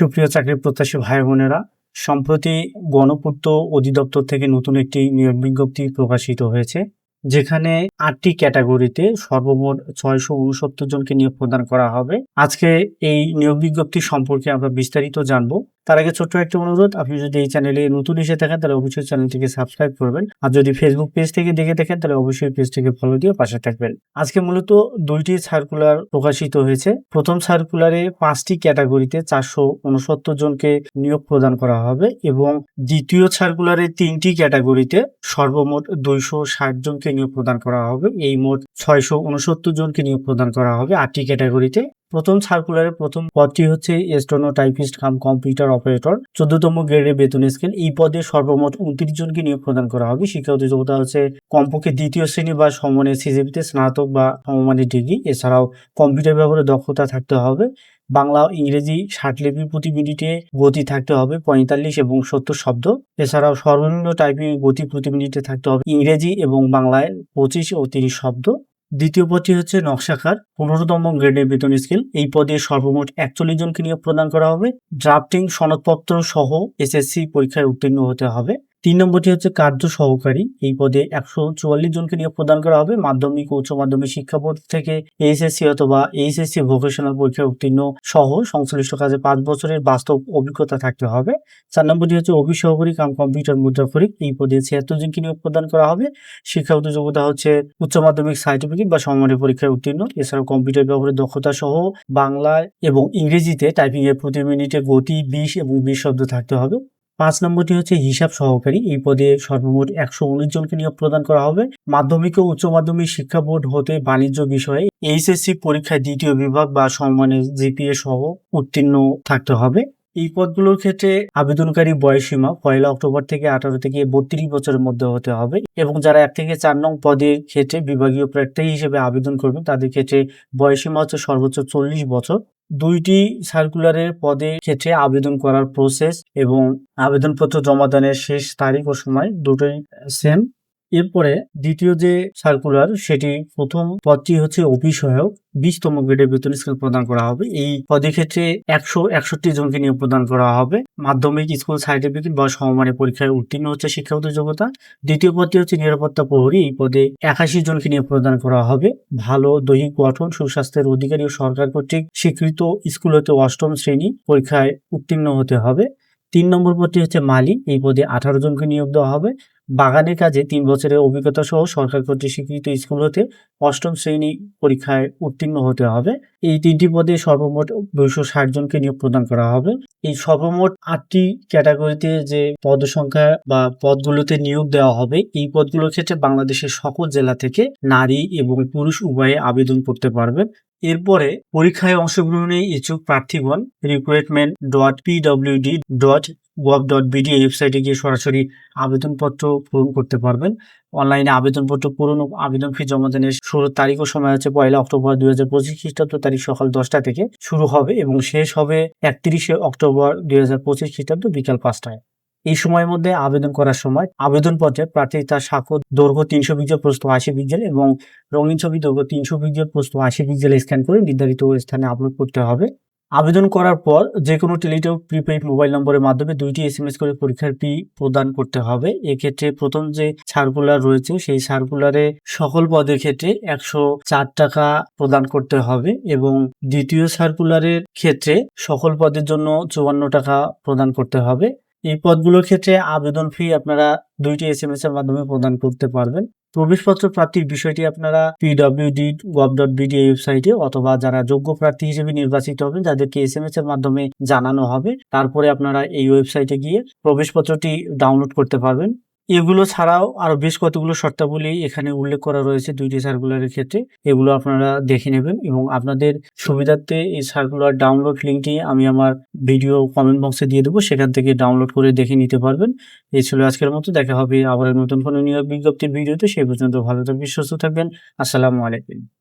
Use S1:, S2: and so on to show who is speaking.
S1: সুপ্রিয় চাকরি প্রত্যাশী ভাই বোনেরা, সম্প্রতি গণপূর্ত অধিদপ্তর থেকে নতুন একটি নিয়োগ বিজ্ঞপ্তি প্রকাশিত হয়েছে, যেখানে আটটি ক্যাটাগরিতে সর্বমোট ছয়শো উনসত্তর জনকে নিয়োগ প্রদান করা হবে। আজকে এই নিয়োগ বিজ্ঞপ্তি সম্পর্কে আমরা বিস্তারিত জানব। তার আগে ছোট্ট একটা অনুরোধ, আপনি যদি এই চ্যানেলে নতুন এসে থাকেন, তাহলে অবশ্যই চ্যানেলটিকে সাবস্ক্রাইব করবেন। আর যদি ফেসবুক পেজ থেকে দেখে থাকেন, তাহলে অবশ্যই পেজটিকে ফলো দিয়ে পাশে থাকবেন। আজকে মূলত দুইটি সার্কুলার প্রকাশিত হয়েছে। প্রথম সার্কুলারে পাঁচটি ক্যাটাগরিতে চারশো উনসত্তর জনকে নিয়োগ প্রদান করা হবে এবং দ্বিতীয় সার্কুলারে তিনটি ক্যাটাগরিতে সর্বমোট দুইশো ষাট জনকে নিয়োগ প্রদান করা হবে। এই মোট ছয়শো উনসত্তর জনকে নিয়োগ প্রদান করা হবে। আটটি ক্যাটাগরিতে প্রথম সার্কুলারের প্রথম পদটি হচ্ছে steno typist cum computer operator. চোদ্দতম গ্রেডের বেতন স্কেল। এই পদে সর্বমোট উনত্রিশ জনকে নিয়োগ প্রদান করা হবে। শিক্ষাগত যোগ্যতা হচ্ছে কমপক্ষে দ্বিতীয় শ্রেণি বা সমমানের সিজিপিতে স্নাতক বা সমমানের ডিগ্রি। এছাড়াও কম্পিউটার ব্যবহারে দক্ষতা থাকতে হবে। বাংলা ইংরেজি ষাট লিপি প্রতি মিনিটে গতি থাকতে হবে, পঁয়তাল্লিশ এবং সত্তর শব্দ। এছাড়াও সর্বনিম্ন টাইপিং গতি প্রতি মিনিটে থাকতে হবে ইংরেজি এবং বাংলায় পঁচিশ ও তিরিশ শব্দ। দ্বিতীয় পদটি হচ্ছে নকশাকার, পনেরোতম গ্রেডের বেতন স্কেল। এই পদে সর্বমোট একচল্লিশ জনকে নিয়োগ প্রদান করা হবে। ড্রাফটিং সনদপত্র সহ এসএসসি পরীক্ষায় উত্তীর্ণ হতে হবে। তিন নম্বরটি হচ্ছে কার্য সহকারী। এই পদে একশো চুয়াল্লিশ জনকে নিয়োগ প্রদান করা হবে। মাধ্যমিক, উচ্চ মাধ্যমিক শিক্ষা বোর্ড থেকে এইচএসসি অথবা এইচএসসি ভোকেশনাল পরীক্ষায় উত্তীর্ণ সহ সংশ্লিষ্ট কাজে পাঁচ বছরের বাস্তব অভিজ্ঞতা থাকতে হবে। চার নম্বরটি হচ্ছে অফিস সহকারী কাম কম্পিউটার মুদ্রাফরিক এই পদে ছিয়াত্তর জনকে নিয়োগ প্রদান করা হবে। শিক্ষাগত যোগ্যতা হচ্ছে উচ্চ মাধ্যমিক সার্টিফিকেট বা সমমানের পরীক্ষায় উত্তীর্ণ। এছাড়াও কম্পিউটার ব্যবহারের দক্ষতা সহ বাংলায় এবং ইংরেজিতে টাইপিং এর প্রতি মিনিটে গতি বিশ এবং বিশ শব্দ থাকতে হবে। পাঁচ নম্বরটি হচ্ছে হিসাব সহকারী। এই পদে সর্বমোট একশো উনিশ জনকে নিয়োগ প্রদান করা হবে। মাধ্যমিক ও উচ্চ মাধ্যমিক শিক্ষা বোর্ড হতে বাণিজ্য বিষয়ে এইচএসসি পরীক্ষায় দ্বিতীয় বিভাগ বা সম্মানের জিপিএ সহ উত্তীর্ণ থাকতে হবে। এই পদগুলোর ক্ষেত্রে আবেদনকারী বয়সীমা পয়লা অক্টোবর থেকে আঠারো থেকে বত্রিশ বছরের মধ্যে হতে হবে এবং যারা এক থেকে চার নং পদের ক্ষেত্রে বিভাগীয় প্রার্থী হিসেবে আবেদন করবেন, তাদের ক্ষেত্রে বয়সীমা হচ্ছে সর্বোচ্চ চল্লিশ বছর। দুইটি সার্কুলারের পদে ক্ষেত্রে আবেদন করার প্রসেস এবং আবেদনপত্র জমা দানের শেষ তারিখ ও সময় দুটোই সেম এরপরে দ্বিতীয় যে সার্কুলার সেটি প্রথম পদটি হচ্ছে অফিস সহায়ক বিশতম গ্রেডের বেতন স্কেল প্রদান করা হবে। এই পদের ক্ষেত্রে একশো একষট্টি জনকে নিয়োগ প্রদান করা হবে। মাধ্যমিক স্কুল সার্টিফিকেট বা সমমানের পরীক্ষায় উত্তীর্ণ হচ্ছে শিক্ষাগত যোগ্যতা। দ্বিতীয় পদটি হচ্ছে নিরাপত্তা প্রহরী। এই পদে একাশি জনকে নিয়োগ প্রদান করা হবে। ভালো দৈহিক গঠন, সুস্বাস্থ্যের অধিকারী ও সরকার কর্তৃক স্বীকৃত স্কুল হতে অষ্টম শ্রেণি পরীক্ষায় উত্তীর্ণ হতে হবে। তিন নম্বর পদটি হচ্ছে মালি এই পদে আঠারো জনকে নিয়োগ দেওয়া হবে। বাগানের কাজে তিন বছরের অভিজ্ঞতা সহ সরকার কর্তৃক স্বীকৃত স্কুল হতে অষ্টম শ্রেণি পরীক্ষায় উত্তীর্ণ হতে হবে। এই তিনটি পদে সর্বমোট দুইশো ষাট জনকে নিয়োগ প্রদান করা হবে। এই সর্বমোট আটটি ক্যাটাগরিতে যে পদ সংখ্যা বা পদগুলোতে নিয়োগ দেওয়া হবে, এই পদগুলোর ক্ষেত্রে বাংলাদেশের সকল জেলা থেকে নারী এবং পুরুষ উভয়ে আবেদন করতে পারবেন। এরপরে পরীক্ষায় অংশগ্রহণে ইচ্ছুক প্রার্থীগণ recruitment dot PWD dot gov dot BD ওয়েবসাইটে গিয়ে সরাসরি আবেদনপত্র পূরণ করতে পারবেন। অনলাইনে আবেদনপত্র পূরণ আবেদন ফি জমা দানের শুরুর তারিখ ও সময় হচ্ছে পয়লা অক্টোবর দুই হাজার পঁচিশ খ্রিস্টাব্দ তারিখ সকাল দশটা থেকে শুরু হবে এবং শেষ হবে একত্রিশে অক্টোবর দুই হাজার পঁচিশ খ্রিস্টাব্দ বিকাল পাঁচটায়। এই সময়ের মধ্যে আবেদন করার সময় আবেদনপত্রে প্রার্থী তার স্বাক্ষর দৈর্ঘ্য তিনশো পিক্সেল প্রস্তুত আশি পিক্সেল এবং রঙিন ছবি দৈর্ঘ্য তিনশো পিক্সেল প্রস্তুত আশি পিক্সেল স্ক্যান করে নির্ধারিত স্থানে আপলোড করতে হবে। আবেদন করার পর যে কোনো টেলিটক প্রিপেইড মোবাইল নম্বরের মাধ্যমে দুইটি এস এম এস করে পরীক্ষার ফি প্রদান করতে হবে। এক্ষেত্রে প্রথম যে সার্কুলার রয়েছে, সেই সার্কুলারে সকল পদের ক্ষেত্রে একশো চার টাকা প্রদান করতে হবে এবং দ্বিতীয় সার্কুলারের ক্ষেত্রে সকল পদের জন্য চুয়ান্ন টাকা প্রদান করতে হবে। এই পদগুলোর ক্ষেত্রে আবেদন ফি আপনারা দুইটি এস এম এস এর মাধ্যমে প্রদান করতে পারবেন। প্রবেশপত্র প্রাপ্তির বিষয়টি আপনারা পিডব্লিউডি গভ ডট বিডি ওয়েবসাইটে অথবা যারা যোগ্য প্রার্থী হিসেবে নির্বাচিত হবেন, যাদেরকে এস এম এস এর মাধ্যমে জানানো হবে, তারপরে আপনারা এই ওয়েবসাইটে গিয়ে প্রবেশপত্রটি ডাউনলোড করতে পারবেন। এগুলো ছাড়াও আরও বেশ কতগুলো শর্তাবলী এখানে উল্লেখ করা রয়েছে দুইটি সার্কুলারের ক্ষেত্রে। এগুলো আপনারা দেখে নেবেন এবং আপনাদের সুবিধার্থে এই সার্কুলার ডাউনলোড লিঙ্কটি আমি আমার ভিডিও কমেন্ট বক্সে দিয়ে দেবো, সেখান থেকে ডাউনলোড করে দেখে নিতে পারবেন। এই ছিল আজকের মতো, দেখা হবে আবার নতুন কোনো নিয়োগ বিজ্ঞপ্তির ভিডিওতে সেই পর্যন্ত ভালো থাকবেন, সুস্থ থাকবেন। আসসালামু আলাইকুম।